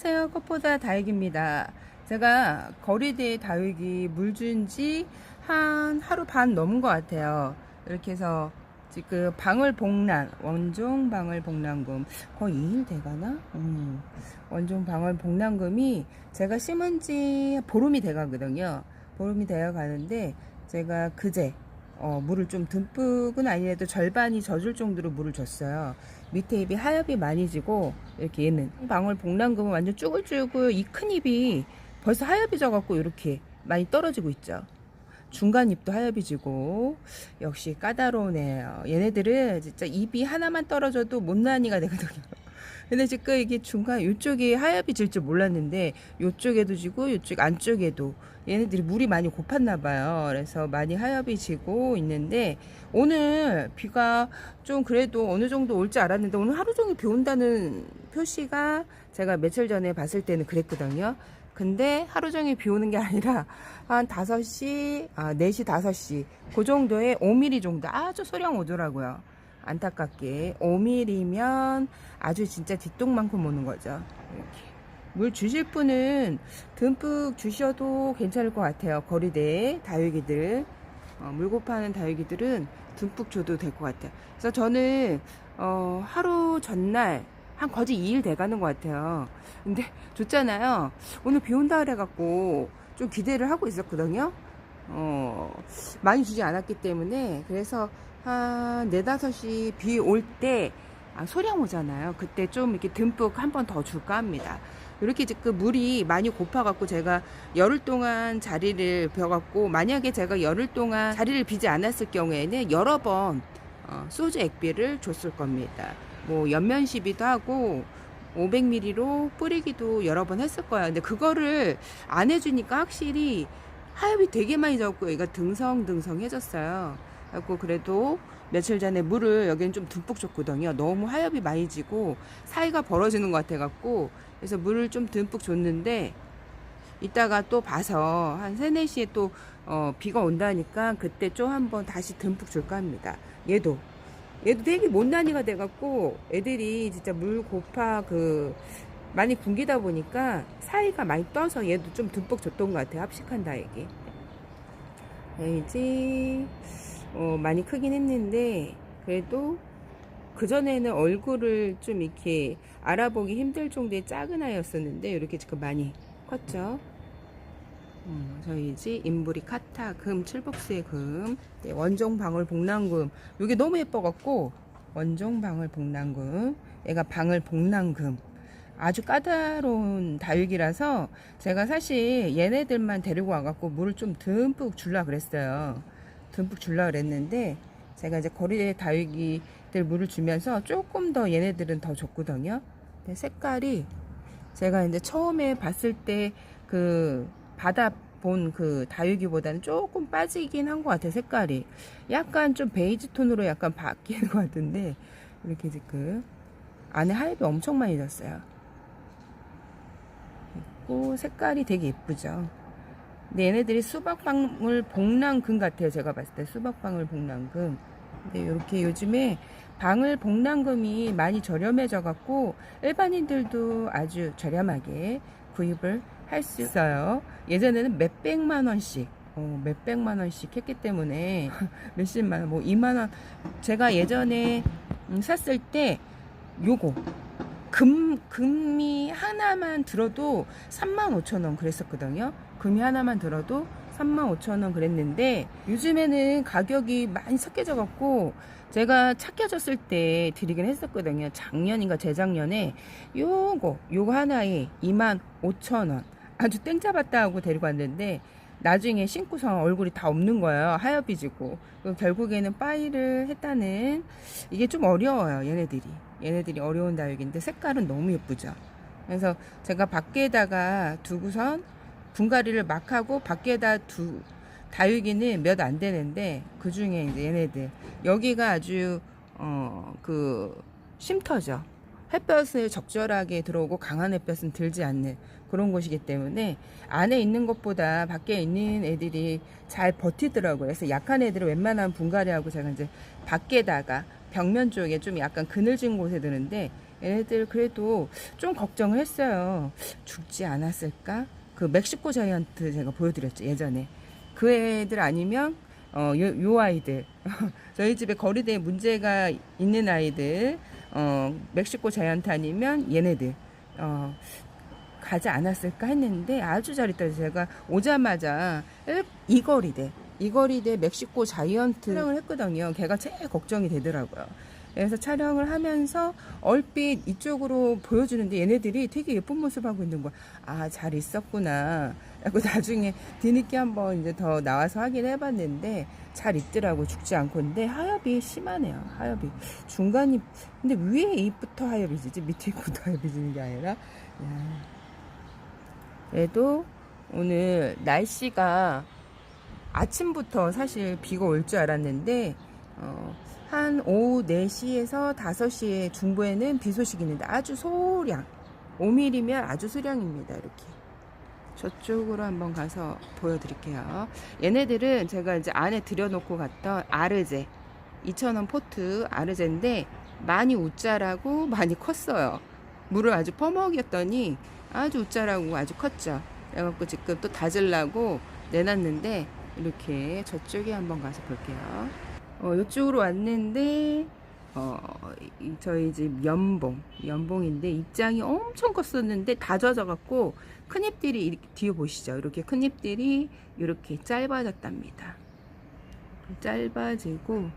안녕하세요. 꽃보다 다육입니다. 제가 거리대 다육이 물 준 지 한 하루 반 넘은 것 같아요. 이렇게 해서 지금 방울 복란, 원종 방울 복란금 거의 2일 돼가나? 음, 원종 방울 복란금이 제가 심은 지 보름이 돼가거든요. 보름이 되어 가는데 제가 그제 어, 물을 좀 듬뿍은 아니래도 절반이 젖을 정도로 물을 줬어요. 밑에 잎이 하엽이 많이 지고 이렇게 얘는 방울 복랑금은 완전 쭈글쭈글 이 큰 잎이 벌써 하엽이 져갖고 이렇게 많이 떨어지고 있죠. 중간 잎도 하엽이 지고 역시 까다로우네요. 얘네들은 진짜 잎이 하나만 떨어져도 못난이가 되거든요. 근데 지금 이게 중간 이쪽에 하엽이 질 줄 몰랐는데 이쪽에도 지고 이쪽 안쪽에도 얘네들이 물이 많이 고팠나 봐요. 그래서 많이 하엽이 지고 있는데 오늘 비가 좀 그래도 어느 정도 올 줄 알았는데 오늘 하루 종일 비 온다는 표시가 제가 며칠 전에 봤을 때는 그랬거든요. 근데 하루 종일 비 오는 게 아니라 한 5시, 아, 4시, 5시 그 정도에 5mm 정도 아주 소량 오더라고요. 안타깝게 5mm면 아주 진짜 뒷동만큼 오는 거죠. 이렇게. 물 주실 분은 듬뿍 주셔도 괜찮을 것 같아요. 거리대 다육이들 어, 물고 파는 다육이들은 듬뿍 줘도 될 것 같아요. 그래서 저는 어, 하루 전날 한 거의 2일 돼가는 것 같아요. 근데 줬잖아요. 오늘 비 온다 그래갖고 좀 기대를 하고 있었거든요. 어, 많이 주지 않았기 때문에 그래서 한 4, 5시 비 올때 아, 소량 오잖아요. 그때 좀 이렇게 듬뿍 한 번 더 줄까 합니다. 이렇게 지금 물이 많이 고파갖고 제가 열흘 동안 자리를 벼갖고 만약에 제가 열흘 동안 자리를 비지 않았을 경우에는 여러 번 어, 소주 액비를 줬을 겁니다. 뭐 연면 시비도 하고 500ml로 뿌리기도 여러 번 했을 거야. 근데 그거를 안 해주니까 확실히 하엽이 되게 많이 졌고 얘가 등성등성해졌어요. 그래갖고 그래도 며칠 전에 물을 여기는 좀 듬뿍 줬거든요. 너무 하엽이 많이 지고 사이가 벌어지는 것 같아갖고 그래서 물을 좀 듬뿍 줬는데 이따가 또 봐서 한 3, 4시에 또 어, 비가 온다니까 그때 좀 한번 다시 듬뿍 줄까 합니다. 얘도 얘도 되게 못난이가 돼갖고 애들이 진짜 물 고파 그 많이 굶기다 보니까 사이가 많이 떠서 얘도 좀 듬뿍 줬던 것 같아요. 합식한 다에게. 이제 어, 많이 크긴 했는데 그래도 그 전에는 얼굴을 좀 이렇게 알아보기 힘들 정도의 작은 아이였었는데 이렇게 지금 많이 컸죠. 어, 저희 집 인부리 카타 금 칠복수의 금 네, 원종 방울 복랑금. 이게 너무 예뻐갖고 원종 방울 복랑금 얘가 방울 복랑금. 아주 까다로운 다육이라서 제가 사실 얘네들만 데리고 와갖고 물을 좀 듬뿍 줄라 그랬어요. 듬뿍 줄라 그랬는데 제가 이제 거리에 다육이들 물을 주면서 조금 더 얘네들은 더 줬거든요. 근데 색깔이 제가 이제 처음에 봤을 때그 받아 본그 다육이보다는 조금 빠지긴 한 것 같아요 색깔이. 약간 좀 베이지 톤으로 약간 바뀌는 것 같은데 이렇게 지금 안에 하엽이 엄청 많이 졌어요. 있고 색깔이 되게 예쁘죠. 근데 얘네들이 수박방울 복랑금 같아요 제가 봤을 때. 수박방울 복랑금 근데 이렇게 요즘에 방울 복랑금이 많이 저렴해져 갖고 일반인들도 아주 저렴하게 구입을 할 수 있어요. 예전에는 몇 백만 원씩 어, 몇 백만 원씩 했기 때문에 몇십만 원, 뭐 2만 원. 제가 예전에 음, 샀을 때 요거 금 금이 하나만 들어도 3만 5천 원 그랬었거든요. 금이 하나만 들어도 3만 5천 원 그랬는데 요즘에는 가격이 많이 섞여져 갖고 제가 착해졌을 때 드리긴 했었거든요. 작년인가 재작년에 요거 요거 하나에 2만 5천 원 아주 땡 잡았다 하고 데리고 왔는데 나중에 신고서 얼굴이 다 없는 거예요. 하엽이 지고 결국에는 빠이를 했다는 이게 좀 어려워요. 얘네들이 얘네들이 어려운 다육인데 색깔은 너무 예쁘죠. 그래서 제가 밖에다가 두고선 분갈이를 막 하고 밖에다 두 다육이는 몇 안 되는데 그 중에 이제 얘네들 여기가 아주 어 그 쉼터죠. 햇볕을 적절하게 들어오고 강한 햇볕은 들지 않는 그런 곳이기 때문에 안에 있는 것보다 밖에 있는 애들이 잘 버티더라고요. 그래서 약한 애들은 웬만하면 분갈이하고 제가 이제 밖에다가 벽면 쪽에 좀 약간 그늘진 곳에 두는데 얘네들 그래도 좀 걱정을 했어요. 죽지 않았을까? 그 멕시코 자이언트 제가 보여드렸죠 예전에. 그 애들 아니면 어, 요, 요 아이들. 저희 집에 거리대에 문제가 있는 아이들 어, 멕시코 자이언트 아니면 얘네들. 어, 가지 않았을까 했는데 아주 잘 있다 제가 오자마자 일- 이 거리대 이 거리대 멕시코 자이언트 촬영을 했거든요. 걔가 제일 걱정이 되더라고요 그래서 촬영을 하면서 얼핏 이쪽으로 보여주는데 얘네들이 되게 예쁜 모습 하고 있는 거야. 아, 잘 있었구나. 그리고 나중에 뒤늦게 한번 이제 더 나와서 확인해 봤는데 잘 있더라고. 죽지 않고. 근데 하엽이 심하네요. 하엽이. 중간이, 근데 위에 입부터 하엽이지. 밑에 입부터 하엽이 지는 게 아니라. 야. 그래도 오늘 날씨가 아침부터 사실 비가 올 줄 알았는데, 어, 한 오후 4시에서 5시에 중부에는 비 소식이 있는데 아주 소량. 5mm면 아주 소량입니다 이렇게. 저쪽으로 한번 가서 보여드릴게요. 얘네들은 제가 이제 안에 들여놓고 갔던 아르제 2,000원 포트 아르제인데 많이 웃자라고 많이 컸어요. 물을 아주 퍼먹였더니 아주 웃자라고 아주 컸죠. 그래갖고 지금 또 다질라고 내놨는데 이렇게 저쪽에 한번 가서 볼게요 어, 이쪽으로 왔는데 어, 이- 저희 집 연봉 연봉인데 입장이 엄청 컸었는데 다 젖어갖고 큰 잎들이 이렇게 뒤에 보시죠. 이렇게 큰 잎들이 이렇게 짧아졌답니다. 짧아지고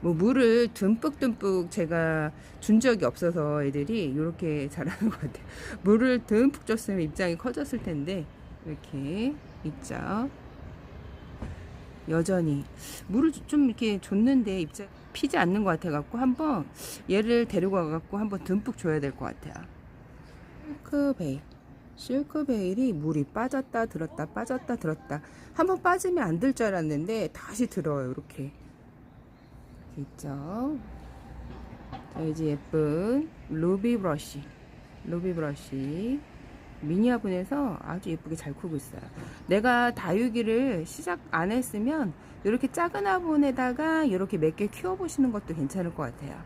뭐 물을 듬뿍듬뿍 제가 준 적이 없어서 애들이 이렇게 자라는 것 같아요. 물을 듬뿍 줬으면 입장이 커졌을 텐데 이렇게 있죠 여전히. 물을 좀 이렇게 줬는데 입장 피지 않는 것 같아 갖고 한번 얘를 데리고 와 갖고 한번 듬뿍 줘야 될 것 같아요. 실크베일, 실크베일이 물이 빠졌다 들었다 빠졌다 들었다. 한번 빠지면 안 들 줄 알았는데 다시 들어요 이렇게. 있죠. 저희 집 예쁜 루비 브러쉬, 루비 브러쉬 미니 화분에서 아주 예쁘게 잘 크고 있어요. 내가 다육이를 시작 안 했으면 이렇게 작은 화분에다가 이렇게 몇 개 키워 보시는 것도 괜찮을 것 같아요.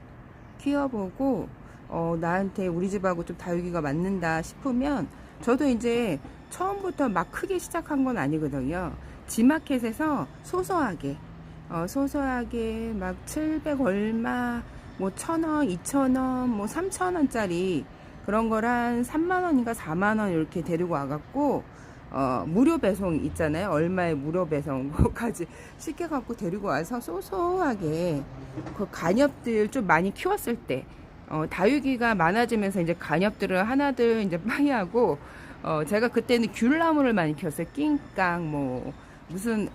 키워 보고 어, 나한테 우리 집하고 좀 다육이가 맞는다 싶으면 저도 이제 처음부터 막 크게 시작한 건 아니거든요. 지마켓에서 소소하게 어, 소소하게 막 700 얼마 뭐 1000원, 2000원, 뭐 3000원짜리 그런 걸 한 3만원인가 4만원 이렇게 데리고 와갖고, 어, 무료 배송 있잖아요. 얼마에 무료 배송. 그거까지 쉽게 갖고 데리고 와서 소소하게 그 간엽들 좀 많이 키웠을 때, 어, 다육이가 많아지면서 이제 간엽들을 하나들 이제 많이 하고, 어, 제가 그때는 귤나무를 많이 키웠어요. 낑깡, 뭐, 무슨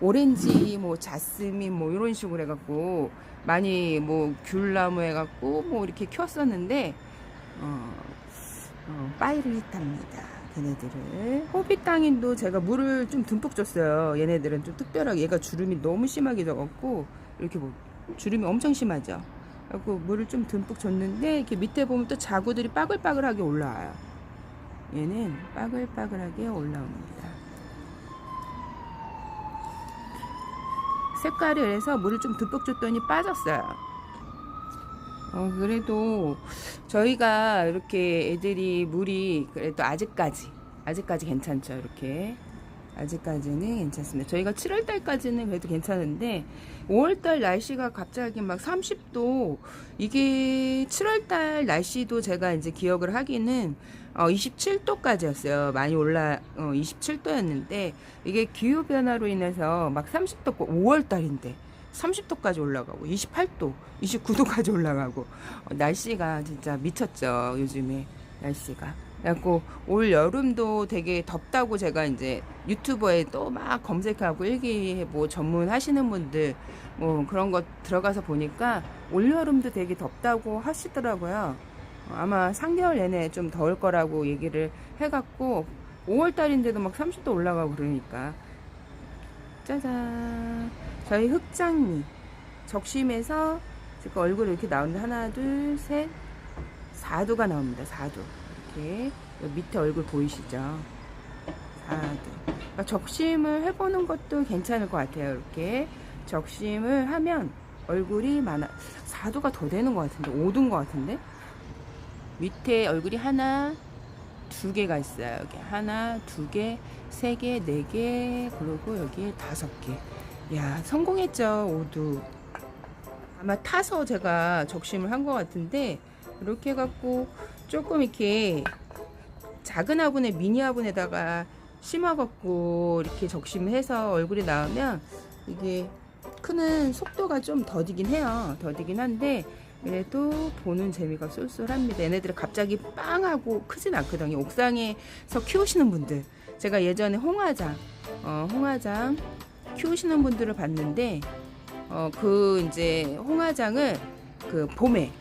오렌지, 뭐, 자스민, 뭐, 이런 식으로 해갖고, 많이 뭐, 귤나무 해갖고, 뭐, 이렇게 키웠었는데, 어, 어, 빠이를 hit합니다. 걔네들을. 호빗 땅인도 제가 물을 좀 듬뿍 줬어요. 얘네들은 좀 특별하게 얘가 주름이 너무 심하게 져갖고 이렇게 뭐 주름이 엄청 심하죠. 그래고 물을 좀 듬뿍 줬는데 이렇게 밑에 보면 또 자구들이 빠글빠글하게 올라와요. 얘는 빠글빠글하게 올라옵니다. 색깔이 그래서 물을 좀 듬뿍 줬더니 빠졌어요. 어, 그래도 저희가 이렇게 애들이 물이 그래도 아직까지, 아직까지 괜찮죠. 이렇게. 아직까지는 괜찮습니다. 저희가 7월달까지는 그래도 괜찮은데, 5월달 날씨가 갑자기 막 30도, 이게 7월달 날씨도 제가 이제 기억을 하기는, 어, 27도까지였어요. 많이 올라, 어, 27도였는데, 이게 기후변화로 인해서 막 30도, 5월달인데, 30도까지 올라가고 28도, 29도까지 올라가고 어, 날씨가 진짜 미쳤죠 요즘에 날씨가. 그래갖고 올 여름도 되게 덥다고 제가 이제 유튜버에 또 막 검색하고 일기 뭐 전문 하시는 분들 뭐 그런 거 들어가서 보니까 올 여름도 되게 덥다고 하시더라고요. 어, 아마 3개월 내내 좀 더울 거라고 얘기를 해갖고 5월 달인데도 막 30도 올라가고 그러니까 짜잔. 저희 흑장미 적심에서 지금 얼굴이 이렇게 나오는데 하나, 둘, 셋, 4두가 나옵니다. 4두. 이렇게 밑에 얼굴 보이시죠? 4두. 그러니까 적심을 해보는 것도 괜찮을 것 같아요. 이렇게 적심을 하면 얼굴이 많아. 4두가 더 되는 것 같은데, 5두인 것 같은데. 밑에 얼굴이 하나, 두 개가 있어요. 여기 하나, 두 개, 세 개, 네 개, 그리고 여기에 다섯 개. 야, 성공했죠, 모두. 아마 타서 제가 적심을 한 것 같은데, 이렇게 해갖고 조금 이렇게 작은 화분에 미니 화분에다가 심어갖고 이렇게 적심해서 얼굴이 나오면 이게 크는 속도가 좀 더디긴 해요. 더디긴 한데 그래도 보는 재미가 쏠쏠합니다. 얘네들이 갑자기 빵 하고 크진 않거든요. 옥상에서 키우시는 분들 제가 예전에 홍화장 어, 홍화장 키우시는 분들을 봤는데 어, 그 이제 홍화장을 그 봄에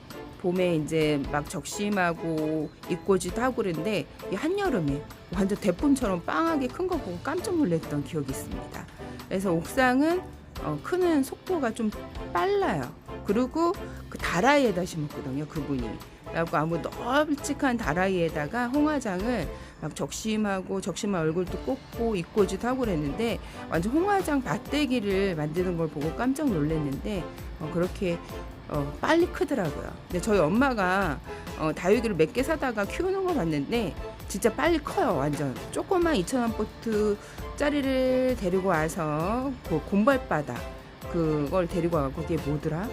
봄에 이제 막 적심하고 입고지도 하고 그랬는데 이 한여름에 완전 대품처럼 빵하게 큰 거 보고 깜짝 놀랐던 기억이 있습니다. 그래서 옥상은 어, 크는 속도가 좀 빨라요. 그리고 그 다라이에다 심었거든요, 그분이. 그래갖고 아무 널찍한 다라이에다가 홍화장을 막 적심하고 적심한 얼굴도 꽂고 입고지도 하고 그랬는데 완전 홍화장 밭대기를 만드는 걸 보고 깜짝 놀랐는데 어, 그렇게 어, 빨리 크더라고요. 근데 저희 엄마가 어, 다육이를 몇 개 사다가 키우는 거 봤는데 진짜 빨리 커요. 완전 조그만 2,000원 포트 짜리를 데리고 와서 그 곰발바다 그걸 데리고 와서 그게 뭐더라?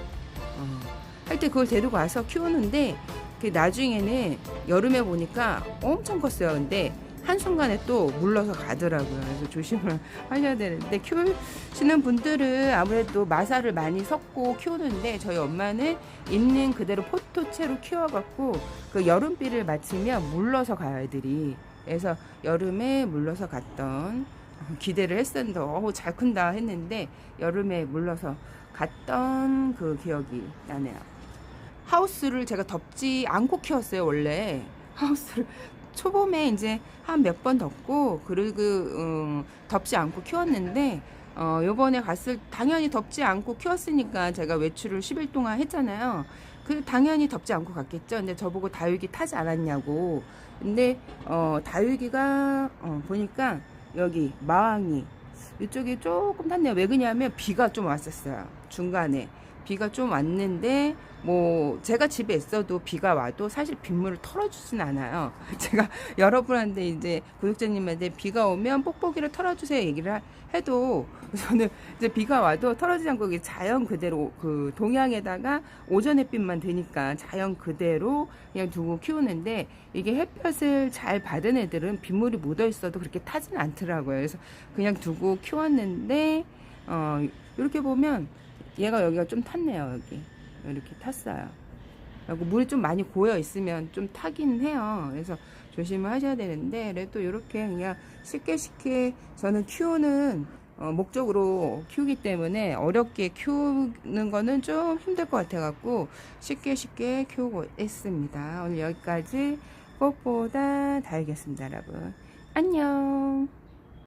어, 하여튼 그걸 데리고 와서 키우는데 그 나중에는 여름에 보니까 엄청 컸어요. 근데 한순간에 또 물러서 가더라고요. 그래서 조심을 하셔야 되는데 키우시는 분들은 아무래도 마사를 많이 섞고 키우는데 저희 엄마는 있는 그대로 포토채로 키워갖고 그 여름비를 맞추면 물러서 가요, 애들이. 그래서 여름에 물러서 갔던 기대를 했었는데 어우 잘 큰다 했는데 여름에 물러서 갔던 그 기억이 나네요. 하우스를 제가 덮지 않고 키웠어요 원래 하우스를 초봄에 이제 한 몇 번 덮고 그리고 음, 덮지 않고 키웠는데 어 요번에 갔을 당연히 덮지 않고 키웠으니까 제가 외출을 10일 동안 했잖아요. 그 당연히 덮지 않고 갔겠죠. 근데 저보고 다육이 타지 않았냐고. 근데 어 다육이가 어 보니까 여기 마왕이 이쪽이 조금 탔네요. 왜 그러냐면 비가 좀 왔었어요. 중간에 비가 좀 왔는데 뭐 제가 집에 있어도 비가 와도 사실 빗물을 털어주진 않아요. 제가 여러분한테 이제 구독자님한테 비가 오면 뽁뽁이를 털어주세요 얘기를 하- 해도 저는 이제 비가 와도 털어지지 않고 자연 그대로 그 동양에다가 오전 햇빛만 되니까 자연 그대로 그냥 두고 키우는데 이게 햇볕을 잘 받은 애들은 빗물이 묻어 있어도 그렇게 타진 않더라고요. 그래서 그냥 두고 키웠는데 어 이렇게 보면 얘가 여기가 좀 탔네요 여기 이렇게 탔어요. 그리고 물이 좀 많이 고여 있으면 좀 타긴 해요. 그래서 조심을 하셔야 되는데 그래도 이렇게 그냥 쉽게 쉽게 저는 키우는 어, 목적으로 키우기 때문에 어렵게 키우는 거는 좀 힘들 것 같아 갖고 쉽게 쉽게 키우고 있습니다. 오늘 여기까지 꽃보다 다알겠습니다 여러분. 안녕